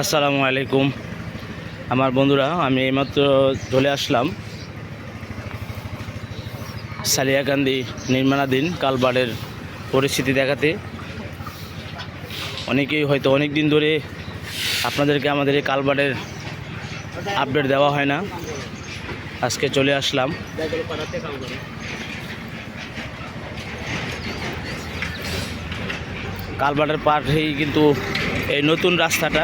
আসসালামু আলাইকুম। আমার বন্ধুরা, আমি এইমাত্র চলে আসলাম সালিয়াকান্দি নির্মাণাধীন কালবারের পরিস্থিতি দেখাতে। অনেকেই হয়তো অনেক দিন ধরে আপনাদেরকে আমাদের এই কালবারের আপডেট দেওয়া হয় না। আজকে চলে আসলাম। কালবাটের পাশেই কিন্তু এই নতুন রাস্তাটা।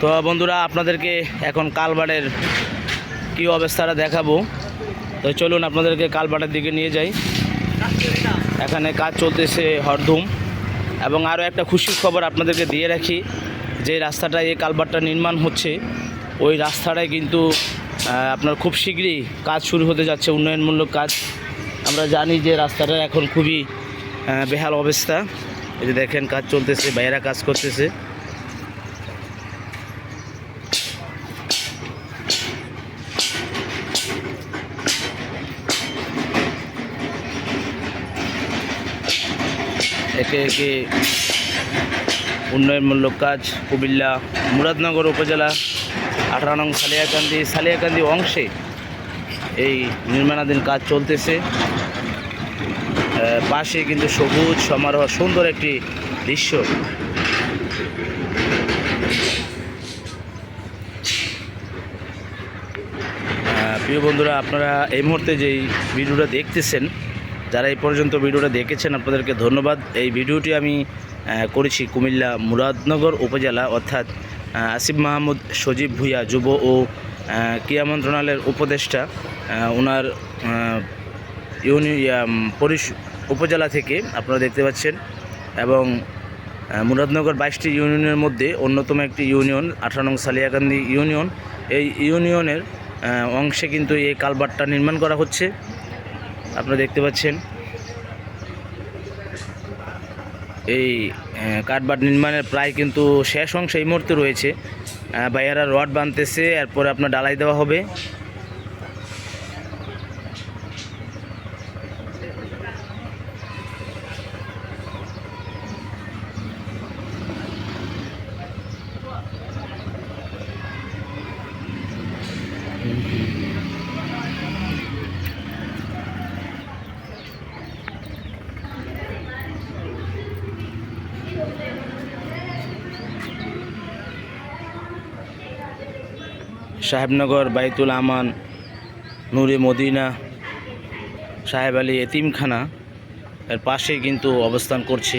তো বন্ধুরা, আপনাদেরকে এখন কালবাটের কী অবস্থাটা দেখাবো। তো চলুন আপনাদেরকে কালবাটের দিকে নিয়ে যাই। এখানে কাজ চলতেছে হরধুম। এবং আরও একটা খুশির খবর আপনাদেরকে দিয়ে রাখি, যে রাস্তাটা এই কালবারটা নির্মাণ হচ্ছে, ওই রাস্তাটায় কিন্তু আপনার খুব শীঘ্রই কাজ শুরু হতে যাচ্ছে, উন্নয়নমূলক কাজ। আমরা জানি যে রাস্তাটা এখন খুবই বেহাল অবস্থা। এই যে দেখেন কাজ চলতেছে, বাইরা কাজ করতেছে। একে একে উন্নয়নমূলক কাজ, কুমিল্লা, মুরাদনগর উপজেলা। আঠারো নং সালিয়াকান্দি সালিয়াকান্দি অংশে এই নির্মাণাধীন কাজ চলতেছে। পাশে কিন্তু সবুজ, সমারোহ, সুন্দর একটি দৃশ্য। প্রিয় বন্ধুরা, আপনারা এই মুহূর্তে যেই ভিডিওটা দেখতেছেন, যারা এই পর্যন্ত ভিডিওটা দেখেছেন, আপনাদেরকে ধন্যবাদ। এই ভিডিওটি আমি করেছি কুমিল্লা মুরাদনগর উপজেলা, অর্থাৎ আসিফ মাহমুদ, সজীব ভুইয়া, যুব ও ক্রীড়া মন্ত্রণালয়ের উপদেষ্টা ওনার ইউনি পরিষ, উপজেলা থেকে আপনারা দেখতে পাচ্ছেন এবং মুরাদনগর বাইশটি ইউনিয়নের মধ্যে অন্যতম একটি ইউনিয়ন, আঠারো নং সালিয়াকান্দি ইউনিয়ন। এই ইউনিয়নের অংশে কিন্তু এই কালবারটা নির্মাণ করা হচ্ছে। আপনারা দেখতে পাচ্ছেন। এই কাঠবাট নির্মাণের প্রায় কিন্তু শেষ অংশ এই মুহূর্তে রয়েছে। ভাইয়ারা রড বানতেছে এরপরে আপনার ডালাই দেওয়া হবে। সাহেবনগর বাইতুল আমান নূরে মদিনা সাহেব আলী এতিমখানা এর পাশে কিন্তু অবস্থান করছে।